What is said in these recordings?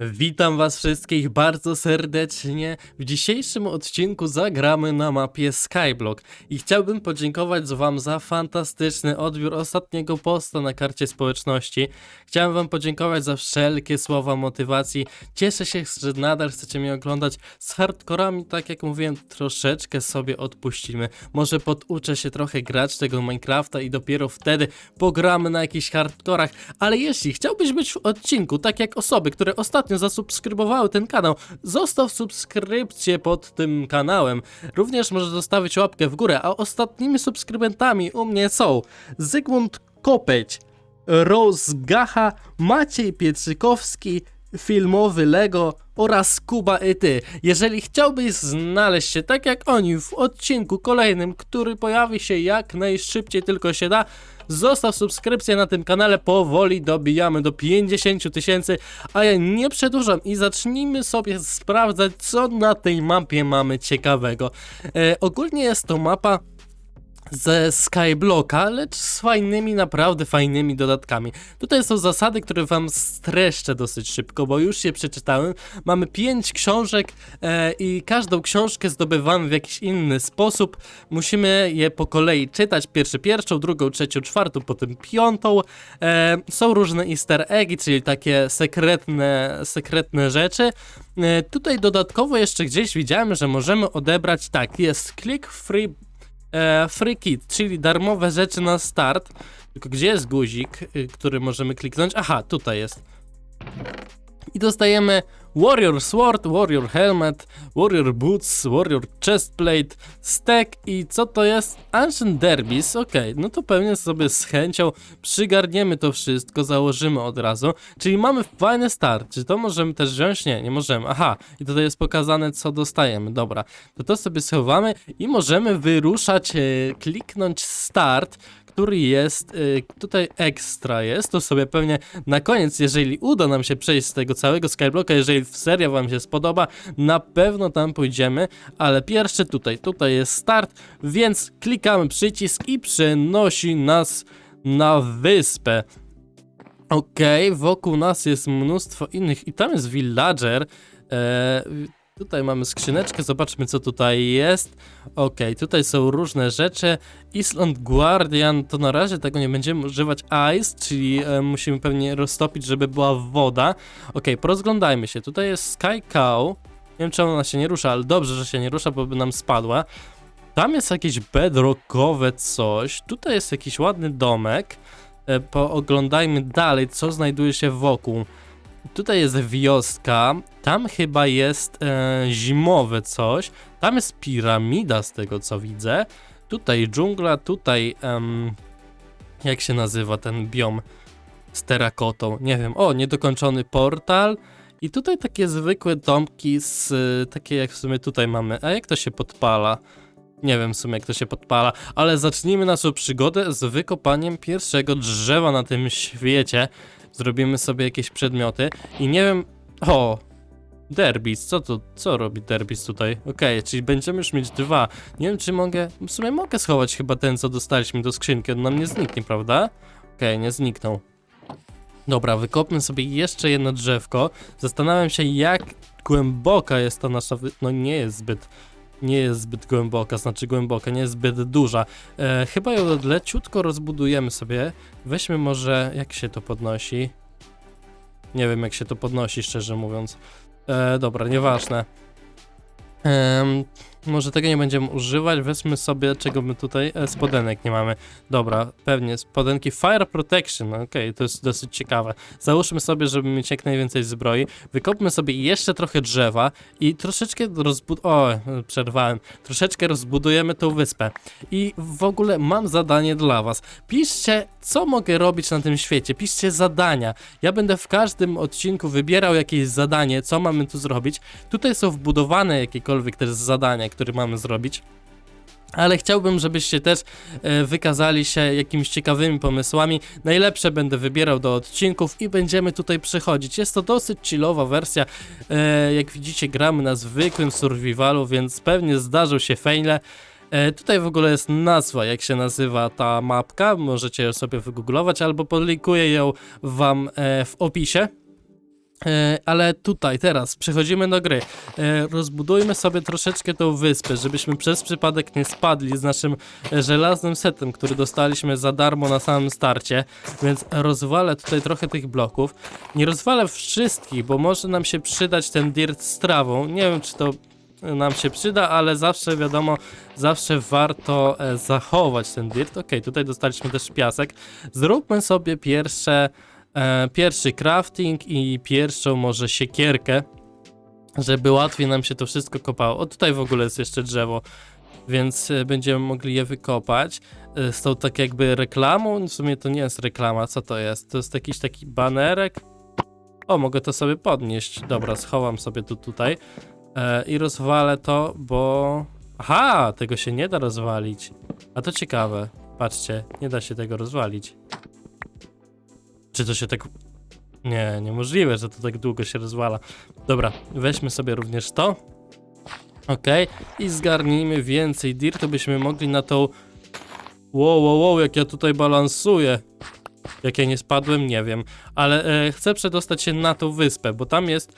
Witam was wszystkich bardzo serdecznie. W dzisiejszym odcinku zagramy na mapie Skyblock i chciałbym podziękować wam za fantastyczny odbiór ostatniego posta na karcie społeczności. Chciałem wam podziękować za wszelkie słowa motywacji. Cieszę się, że nadal chcecie mnie oglądać. Z hardkorami, tak jak mówiłem, troszeczkę sobie odpuścimy. Może poduczę się trochę grać tego Minecrafta i dopiero wtedy pogramy na jakichś hardkorach. Ale jeśli chciałbyś być w odcinku, tak jak osoby, które ostatnio zasubskrybowały ten kanał, zostaw subskrypcję pod tym kanałem. Również możesz zostawić łapkę w górę, a ostatnimi subskrybentami u mnie są Zygmunt Kopeć, Rose Gacha, Maciej Pietrzykowski, filmowy Lego oraz Kuba i ty. Jeżeli chciałbyś znaleźć się tak jak oni w odcinku kolejnym, który pojawi się jak najszybciej tylko się da, zostaw subskrypcję na tym kanale, powoli dobijamy do 50 tysięcy, a ja nie przedłużam i zacznijmy sobie sprawdzać, co na tej mapie mamy ciekawego. E, ogólnie jest to mapa ze Skyblocka, lecz z fajnymi, naprawdę fajnymi dodatkami. Tutaj są zasady, które wam streszczę dosyć szybko, bo już je przeczytałem. Mamy pięć książek e, i każdą książkę zdobywamy w jakiś inny sposób. Musimy je po kolei czytać. Pierwszy pierwszą, drugą, trzecią, czwartą, potem piątą. E, są różne easter eggi, czyli takie sekretne, sekretne rzeczy. E, tutaj dodatkowo jeszcze gdzieś widziałem, że możemy odebrać, tak, jest click free e, free kit, czyli darmowe rzeczy na start. Tylko gdzie jest guzik, y, który możemy kliknąć? Aha, tutaj jest. I dostajemy Warrior Sword, Warrior Helmet, Warrior Boots, Warrior Chestplate, Stack i co to jest? Ancient Derbis, okej, no to pewnie sobie z chęcią przygarniemy to wszystko, założymy od razu, czyli mamy fajny start, czy to możemy też wziąć? Nie, nie możemy, aha, i tutaj jest pokazane co dostajemy, dobra, to to sobie schowamy i możemy wyruszać, e, kliknąć start, który jest y, tutaj ekstra jest, to sobie pewnie na koniec, jeżeli uda nam się przejść z tego całego Skyblocka, jeżeli seria wam się spodoba, na pewno tam pójdziemy, ale pierwszy tutaj, tutaj jest start, więc klikamy przycisk i przenosi nas na wyspę. Okej, wokół nas jest mnóstwo innych i tam jest villager. E, tutaj mamy skrzyneczkę, zobaczmy co tutaj jest. Okej, tutaj są różne rzeczy. Island Guardian, to na razie tego nie będziemy używać. Ice, czyli e, musimy pewnie roztopić, żeby była woda. Okej, porozglądajmy się. Tutaj jest Sky Cow. Nie wiem czemu ona się nie rusza, ale dobrze, że się nie rusza, bo by nam spadła. Tam jest jakieś bedrockowe coś. Tutaj jest jakiś ładny domek. E, pooglądajmy dalej, co znajduje się wokół. Tutaj jest wioska, tam chyba jest e, zimowe coś, tam jest piramida z tego co widzę, tutaj dżungla, tutaj em, jak się nazywa ten biom z terakotą, nie wiem, o, niedokończony portal. I tutaj takie zwykłe domki z, e, takie jak w sumie tutaj mamy, a jak to się podpala? Nie wiem w sumie jak to się podpala, ale zacznijmy naszą przygodę z wykopaniem pierwszego drzewa na tym świecie. Zrobimy sobie jakieś przedmioty i nie wiem... O! Derbis, co to, co robi Derbis tutaj? Okej, czyli będziemy już mieć dwa. Nie wiem czy mogę, w sumie mogę schować chyba ten co dostaliśmy do skrzynki, on nam nie zniknie, prawda? Okej, nie zniknął. Dobra, wykopmy sobie jeszcze jedno drzewko. Zastanawiam się jak głęboka jest ta nasza... No nie jest zbyt nie jest zbyt głęboka, znaczy głęboka, nie jest zbyt duża. E, chyba ją leciutko rozbudujemy sobie. Weźmy może, jak się to podnosi? Nie wiem, jak się to podnosi, szczerze mówiąc. E, dobra, nieważne. Em, może tego nie będziemy używać, weźmy sobie, czego my tutaj, e, spodenek nie mamy. Dobra, pewnie, spodenki Fire Protection, okej, to jest dosyć ciekawe. Załóżmy sobie, żeby mieć jak najwięcej zbroi, wykopmy sobie jeszcze trochę drzewa i troszeczkę rozbud... O, przerwałem. Troszeczkę rozbudujemy tą wyspę. I w ogóle mam zadanie dla was. Piszcie, co mogę robić na tym świecie, piszcie zadania. Ja będę w każdym odcinku wybierał jakieś zadanie, co mamy tu zrobić. Tutaj są wbudowane jakiekolwiek też zadania, które mamy zrobić. Ale chciałbym, żebyście też e, wykazali się jakimiś ciekawymi pomysłami. Najlepsze będę wybierał do odcinków i będziemy tutaj przechodzić. Jest to dosyć chillowa wersja. E, jak widzicie, gramy na zwykłym survivalu, więc pewnie zdarzą się fejle. E, tutaj w ogóle jest nazwa, jak się nazywa ta mapka. Możecie ją sobie wygooglować albo podlinkuję ją wam w opisie. E, ale tutaj, teraz, przechodzimy do gry. E, rozbudujmy sobie troszeczkę tą wyspę, żebyśmy przez przypadek nie spadli z naszym e, żelaznym setem, który dostaliśmy za darmo na samym starcie. Więc rozwalę tutaj trochę tych bloków. Nie rozwalę wszystkich, bo może nam się przydać ten dirt z trawą. Nie wiem, czy to nam się przyda, ale zawsze wiadomo, zawsze warto zachować ten dirt. Ok, tutaj dostaliśmy też piasek. Zróbmy sobie pierwsze, pierwszy crafting i pierwszą może siekierkę, żeby łatwiej nam się to wszystko kopało. O, tutaj w ogóle jest jeszcze drzewo, więc e, będziemy mogli je wykopać. E, z tą tak jakby reklamą, w sumie to nie jest reklama, co to jest? To jest jakiś taki banerek. O, mogę to sobie podnieść. Dobra, schowam sobie tu tutaj. E, I rozwalę to, bo... Aha, tego się nie da rozwalić. A to ciekawe. Patrzcie, nie da się tego rozwalić. Czy to się tak... Nie, niemożliwe, że to tak długo się rozwala. Dobra, weźmy sobie również to. Okej, i zgarnijmy więcej dirtu, byśmy mogli na tą... Wow, wow, wow, jak ja tutaj balansuję. Jak ja nie spadłem, nie wiem. Ale e, chcę przedostać się na tą wyspę, bo tam jest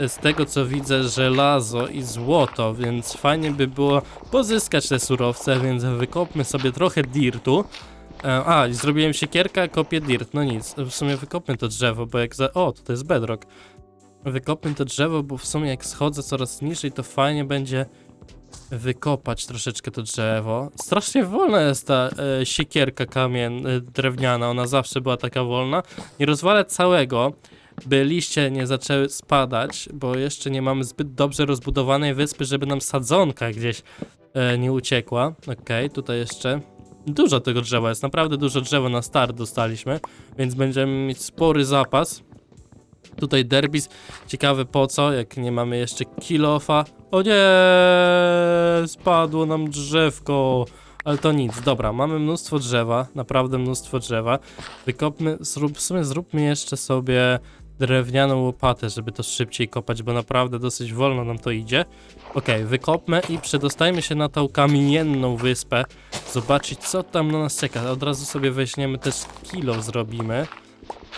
e, z tego co widzę żelazo i złoto, więc fajnie by było pozyskać te surowce, więc wykopmy sobie trochę dirtu. E, a, i zrobiłem siekierkę, kopię dirt, no nic. W sumie wykopmy to drzewo, bo jak za... O, tutaj jest bedrock. Wykopmy to drzewo, bo w sumie jak schodzę coraz niżej, to fajnie będzie wykopać troszeczkę to drzewo. Strasznie wolna jest ta e, siekierka kamien e, drewniana, ona zawsze była taka wolna. Nie rozwalę całego, by liście nie zaczęły spadać, bo jeszcze nie mamy zbyt dobrze rozbudowanej wyspy, żeby nam sadzonka gdzieś e, nie uciekła. Okej, tutaj jeszcze dużo tego drzewa jest, naprawdę dużo drzewa na start dostaliśmy, więc będziemy mieć spory zapas. Tutaj derbis, ciekawe po co, jak nie mamy jeszcze kilofa. O nie, spadło nam drzewko. Ale to nic, dobra, mamy mnóstwo drzewa, naprawdę mnóstwo drzewa. Wykopmy, zrób, w sumie zróbmy jeszcze sobie drewnianą łopatę, żeby to szybciej kopać, bo naprawdę dosyć wolno nam to idzie. Okej, wykopmy i przedostajmy się na tą kamienną wyspę, zobaczyć co tam na nas czeka. Od razu sobie weźmiemy też kilo zrobimy.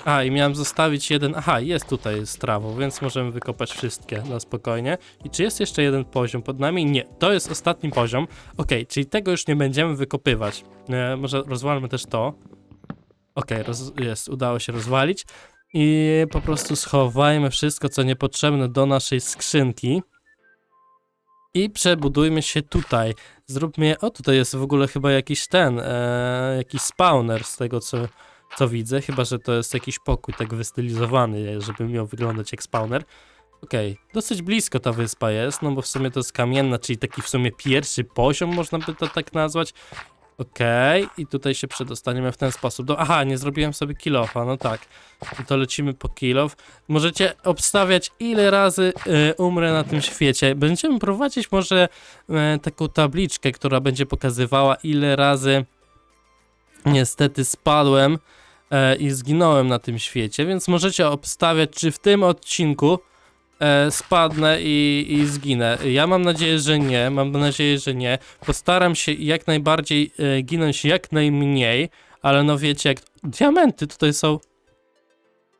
A, i miałem zostawić jeden. Aha, jest tutaj z trawą, więc możemy wykopać wszystkie na spokojnie. I czy jest jeszcze jeden poziom pod nami? Nie, to jest ostatni poziom. Okej, czyli tego już nie będziemy wykopywać. E, może rozwalmy też to. Roz- jest, udało się rozwalić. I po prostu schowajmy wszystko, co niepotrzebne do naszej skrzynki. I przebudujmy się tutaj. Zróbmy. O, tutaj jest w ogóle chyba jakiś ten, e, jakiś spawner z tego co co widzę, chyba że to jest jakiś pokój tak wystylizowany, żeby miał wyglądać jak spawner. Okej, dosyć blisko ta wyspa jest, no bo w sumie to jest kamienna, czyli taki w sumie pierwszy poziom, można by to tak nazwać. Okej, i tutaj się przedostaniemy w ten sposób. Do, aha, nie zrobiłem sobie kilofa, no tak. I to lecimy po kilof. Możecie obstawiać, ile razy e, umrę na tym świecie. Będziemy prowadzić może e, taką tabliczkę, która będzie pokazywała, ile razy niestety spadłem e, i zginąłem na tym świecie, więc możecie obstawiać, czy w tym odcinku e, spadnę i, i zginę. Ja mam nadzieję, że nie, mam nadzieję, że nie. Postaram się jak najbardziej e, ginąć jak najmniej, ale no wiecie, jak... Diamenty tutaj są...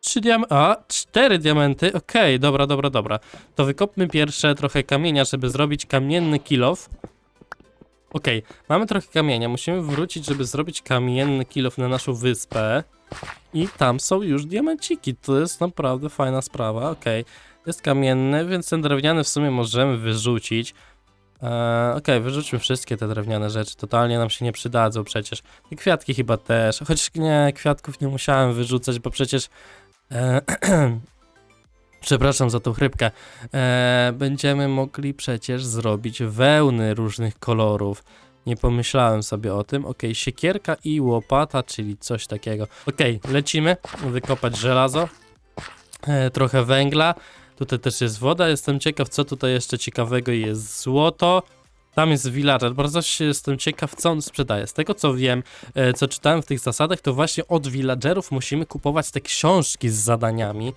Trzy diam... A, cztery diamenty, okej, dobra, dobra, dobra. To wykopmy pierwsze trochę kamienia, żeby zrobić kamienny kilof. Okej, mamy trochę kamienia. Musimy wrócić, żeby zrobić kamienny kilof na naszą wyspę. I tam są już diamenciki. To jest naprawdę fajna sprawa. Okej, jest kamienny, więc ten drewniany w sumie możemy wyrzucić. Eee, Okej, wyrzućmy wszystkie te drewniane rzeczy. Totalnie nam się nie przydadzą przecież. I kwiatki chyba też. Choć nie, kwiatków nie musiałem wyrzucać, bo przecież. E, Przepraszam za tą chrypkę. E, będziemy mogli przecież zrobić wełny różnych kolorów. Nie pomyślałem sobie o tym. Ok, siekierka i łopata, czyli coś takiego. Ok, lecimy. Wykopać żelazo. E, trochę węgla. Tutaj też jest woda. Jestem ciekaw, co tutaj jeszcze ciekawego jest. Złoto. Tam jest villager. Bardzo się jestem ciekaw, co on sprzedaje. Z tego co wiem, e, co czytałem w tych zasadach, to właśnie od villagerów musimy kupować te książki z zadaniami.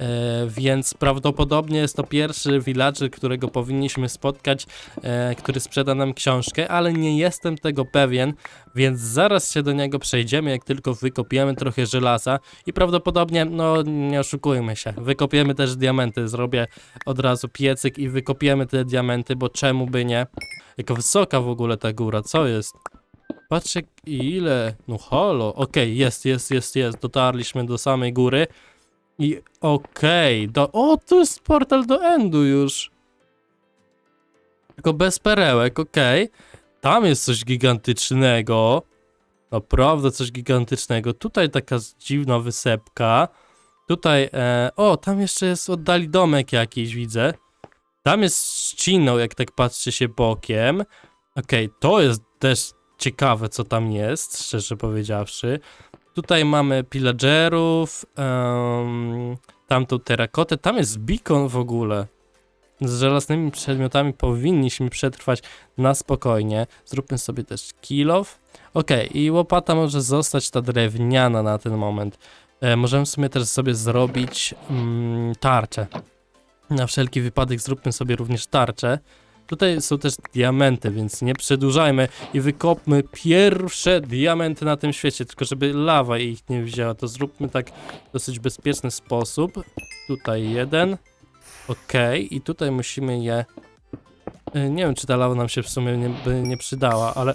E, więc prawdopodobnie jest to pierwszy villager, którego powinniśmy spotkać, e, który sprzeda nam książkę, ale nie jestem tego pewien, więc zaraz się do niego przejdziemy, jak tylko wykopiemy trochę żelaza i prawdopodobnie, no nie oszukujmy się, wykopiemy też diamenty, zrobię od razu piecyk i wykopiemy te diamenty, bo czemu by nie? Jaka wysoka w ogóle ta góra, co jest? Patrzcie ile, no halo, okej, jest, jest, jest, jest, dotarliśmy do samej góry i okej, do, o, tu jest portal do Endu już. Tylko bez perełek, okej. Tam jest coś gigantycznego. Naprawdę coś gigantycznego. Tutaj taka dziwna wysepka. Tutaj, e, o, tam jeszcze jest oddali domek jakiś, widzę. Tam jest trzciną, jak tak patrzy się bokiem. Okej, to jest też ciekawe, co tam jest, szczerze powiedziawszy. Tutaj mamy pillagerów, um, tamtą terakotę, tam jest beacon w ogóle. Z żelaznymi przedmiotami powinniśmy przetrwać na spokojnie. Zróbmy sobie też kill off. Okej, i łopata może zostać ta drewniana na ten moment. E, możemy w sumie też sobie zrobić mm, tarczę. Na wszelki wypadek zróbmy sobie również tarczę. Tutaj są też diamenty, więc nie przedłużajmy i wykopmy pierwsze diamenty na tym świecie, tylko żeby lawa ich nie wzięła, to zróbmy tak w dosyć bezpieczny sposób. Tutaj jeden. Okej, i tutaj musimy je... E, Nie wiem, czy ta lawa nam się w sumie nie, by nie przydała, ale...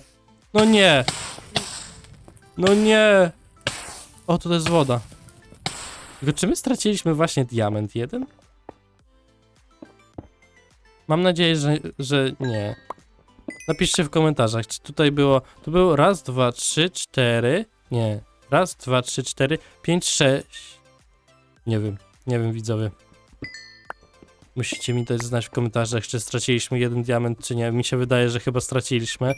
No nie! No nie! O, to jest woda. Tylko czy my straciliśmy właśnie diament jeden? Mam nadzieję, że, że nie. Napiszcie w komentarzach, czy tutaj było... To było raz, dwa, trzy, cztery... Nie. Raz, dwa, trzy, cztery, pięć, sześć... Nie wiem. Nie wiem, widzowie. Musicie mi też znać w komentarzach, czy straciliśmy jeden diament, czy nie. Mi się wydaje, że chyba straciliśmy.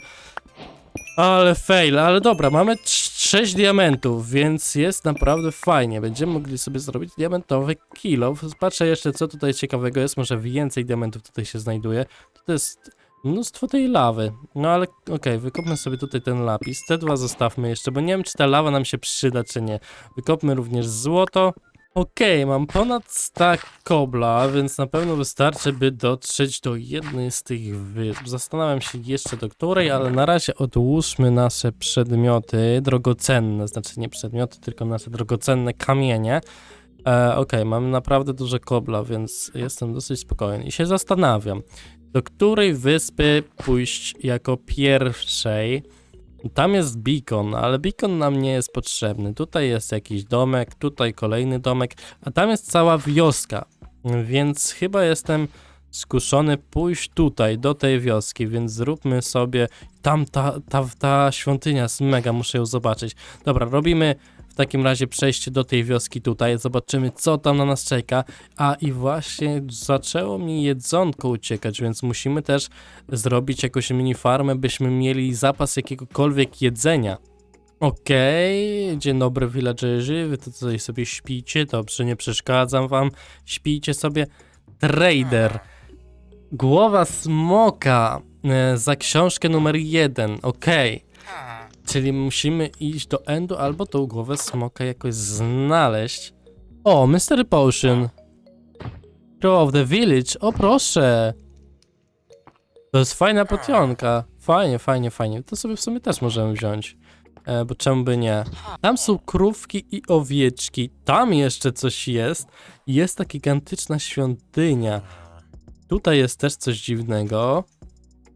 Ale fail, ale dobra, mamy 6 diamentów, więc jest naprawdę fajnie. Będziemy mogli sobie zrobić diamentowy kilo. Patrzę jeszcze, co tutaj ciekawego jest. Może więcej diamentów tutaj się znajduje. To jest mnóstwo tej lawy. No ale okej, wykopmy sobie tutaj ten lapis. Te dwa zostawmy jeszcze, bo nie wiem, czy ta lawa nam się przyda, czy nie. Wykopmy również złoto. Okej, mam ponad stack kobla, więc na pewno wystarczy, by dotrzeć do jednej z tych wysp. Zastanawiam się jeszcze do której, ale na razie odłóżmy nasze przedmioty drogocenne, znaczy nie przedmioty, tylko nasze drogocenne kamienie. E, Okej, mamy naprawdę dużo kobla, więc jestem dosyć spokojny i się zastanawiam, do której wyspy pójść jako pierwszej. Tam jest beacon, ale beacon nam nie jest potrzebny. Tutaj jest jakiś domek, tutaj kolejny domek, a tam jest cała wioska. Więc chyba jestem skuszony pójść tutaj, do tej wioski, więc zróbmy sobie. Tam ta, ta, ta świątynia jest mega, muszę ją zobaczyć. Dobra, robimy w takim razie przejście do tej wioski tutaj, zobaczymy co tam na nas czeka. A i właśnie zaczęło mi jedzonko uciekać, więc musimy też zrobić jakąś mini farmę, byśmy mieli zapas jakiegokolwiek jedzenia. Okej, dzień dobry villagerzy, wy tutaj sobie śpicie, dobrze, nie przeszkadzam wam, śpijcie sobie. Trader, głowa smoka e, za książkę numer jeden, okej. Czyli musimy iść do endu albo tą głowę smoka jakoś znaleźć. O, Mystery Potion. Hero of the Village, o proszę. To jest fajna potionka. Fajnie, fajnie, fajnie. To sobie w sumie też możemy wziąć. E, bo czemu by nie? Tam są krówki i owieczki. Tam jeszcze coś jest. Jest ta gigantyczna świątynia. Tutaj jest też coś dziwnego.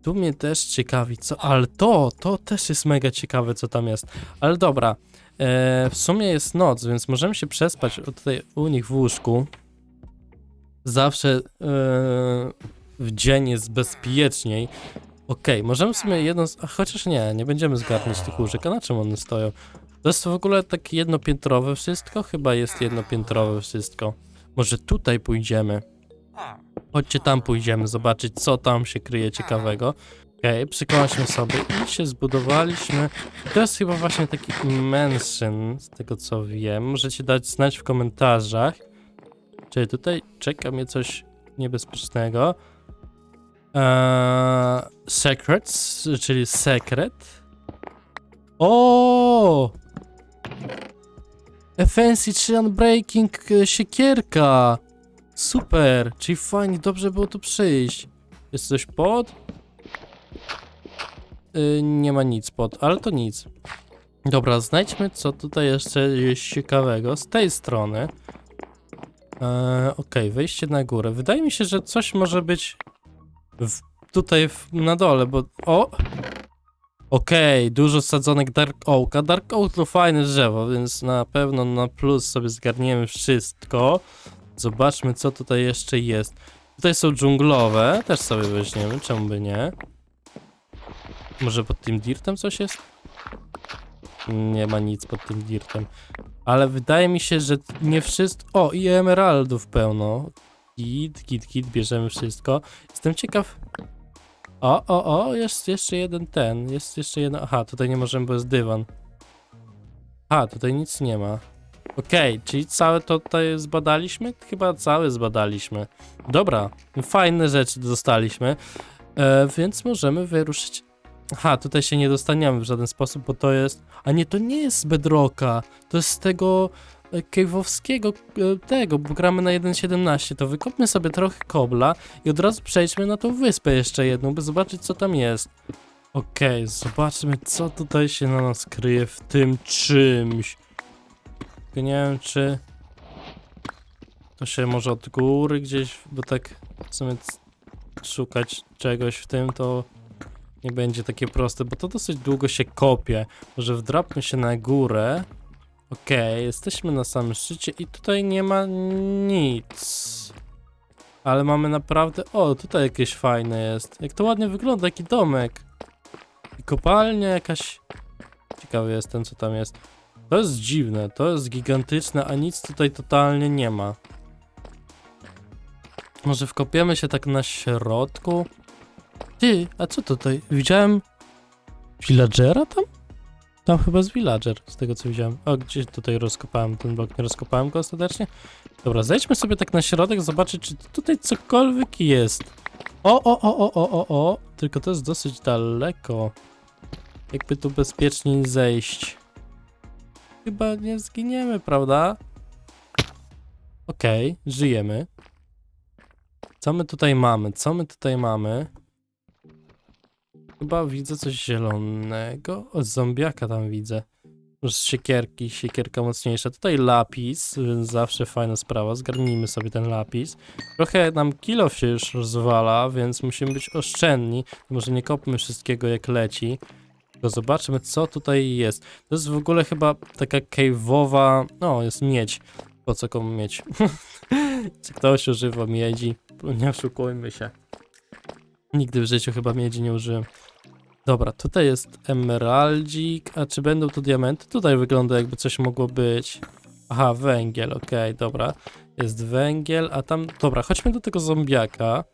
Tu mnie też ciekawi, co. Ale to, to też jest mega ciekawe, co tam jest. Ale dobra. E, w sumie jest noc, więc możemy się przespać tutaj u nich w łóżku. Zawsze e, w dzień jest bezpieczniej. Okej, możemy sobie jedno. Z... A chociaż nie, nie będziemy zgarniać tych łóżek. A na czym one stoją? To jest w ogóle takie jednopiętrowe wszystko? Chyba jest jednopiętrowe wszystko. Może tutaj pójdziemy. Chodźcie tam pójdziemy, zobaczyć co tam się kryje ciekawego. Okej, przykłaśmy sobie i się zbudowaliśmy. To jest chyba właśnie taki mansion, z tego co wiem. Możecie dać znać w komentarzach. Czy tutaj czeka mnie coś niebezpiecznego? Eee, secrets, czyli sekret. O! FNC 3 Unbreaking e, siekierka. Super, czyli fajnie, dobrze było tu przyjść. Jest coś pod? Yy, nie ma nic pod, ale to nic. Dobra, znajdźmy co tutaj jeszcze jest ciekawego z tej strony. Eee, Okej, wejście na górę. Wydaje mi się, że coś może być w, tutaj w, na dole, bo... O! Okej, dużo sadzonek Dark Oaka. Dark Oak to fajne drzewo, więc na pewno na plus sobie zgarniemy wszystko. Zobaczmy, co tutaj jeszcze jest. Tutaj są dżunglowe, też sobie weźmiemy, czemu by nie? Może pod tym dirtem coś jest? Nie ma nic pod tym dirtem. Ale wydaje mi się, że nie wszystko... O, i emeraldów pełno. Git, git, git, bierzemy wszystko. Jestem ciekaw... O, o, o, jest jeszcze jeden ten, jest jeszcze jeden... Aha, tutaj nie możemy, bo jest dywan. A, tutaj nic nie ma. Okej, czyli całe to tutaj zbadaliśmy? Chyba całe zbadaliśmy. Dobra, fajne rzeczy dostaliśmy, e, więc możemy wyruszyć. Aha, tutaj się nie dostaniemy w żaden sposób, bo to jest... A nie, to nie jest z Bedrocka, to jest z tego e, cave'owskiego e, tego, bo gramy na 1.17, to wykopmy sobie trochę kobla i od razu przejdźmy na tą wyspę jeszcze jedną, by zobaczyć co tam jest. Okej, zobaczmy co tutaj się na nas kryje w tym czymś. Tylko nie wiem czy... To się może od góry gdzieś, bo tak w sumie szukać czegoś w tym to nie będzie takie proste, bo to dosyć długo się kopie. Może wdrapmy się na górę. Okej, jesteśmy na samym szczycie i tutaj nie ma nic. Ale mamy naprawdę... O, tutaj jakieś fajne jest. Jak to ładnie wygląda, jaki domek. I kopalnia jakaś... Ciekawy jestem, co tam jest. To jest dziwne, to jest gigantyczne, a nic tutaj totalnie nie ma. Może wkopiemy się tak na środku? Ty, a co tutaj? Widziałem villagera tam? Tam chyba z villager, z tego co widziałem. O, gdzieś tutaj rozkopałem ten blok, nie rozkopałem go ostatecznie. Dobra, zejdźmy sobie tak na środek, zobaczyć, czy tutaj cokolwiek jest. O, o, o, o, o, o, o. Tylko to jest dosyć daleko. Jakby tu bezpieczniej zejść. Chyba nie zginiemy, prawda? Okej, żyjemy. Co my tutaj mamy? Co my tutaj mamy? Chyba widzę coś zielonego. O, zombiaka tam widzę. Z siekierki, siekierka mocniejsza. Tutaj lapis, więc zawsze fajna sprawa. Zgarnijmy sobie ten lapis. Trochę nam kilo się już rozwala, więc musimy być oszczędni. Może nie kopmy wszystkiego jak leci. Tylko zobaczmy, co tutaj jest. To jest w ogóle chyba taka cave'owa... No, jest miedź. Po co komu miedź? Czy ktoś używa miedzi? Nie oszukujmy się. Nigdy w życiu chyba miedzi nie użyłem. Dobra, tutaj jest emeraldzik, a czy będą tu diamenty? Tutaj wygląda jakby coś mogło być. Aha, węgiel, okej, dobra. Jest węgiel, a tam... Dobra, chodźmy do tego zombiaka.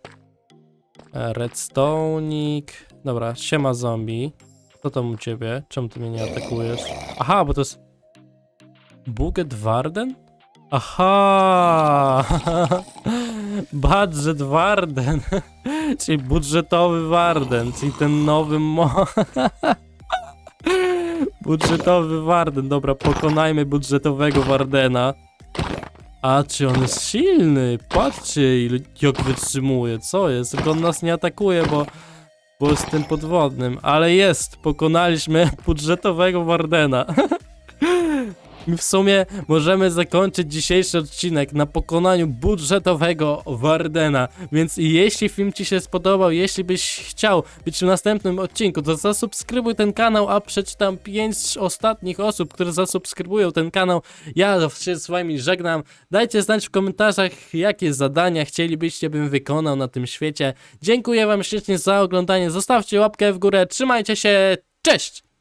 E, Redstone'ik. Dobra, siema zombie. Co tam u ciebie? Czemu ty mnie nie atakujesz? Aha, bo to jest... Buget Warden? Aha! Budget Warden. czyli budżetowy Warden, czyli ten nowy mo... budżetowy Warden. Dobra, pokonajmy budżetowego Wardena. A czy on jest silny? Patrzcie, jak wytrzymuje. Co jest? Tylko on nas nie atakuje, bo, bo jest tym podwodnym. Ale jest, pokonaliśmy budżetowego Wardena. W sumie możemy zakończyć dzisiejszy odcinek na pokonaniu budżetowego Wardena. Więc jeśli film Ci się spodobał, jeśli byś chciał być w następnym odcinku, to zasubskrybuj ten kanał, a przeczytam 5 ostatnich osób, które zasubskrybują ten kanał. Ja się z Wami żegnam. Dajcie znać w komentarzach, jakie zadania chcielibyście, bym wykonał na tym świecie. Dziękuję Wam ślicznie za oglądanie. Zostawcie łapkę w górę. Trzymajcie się. Cześć!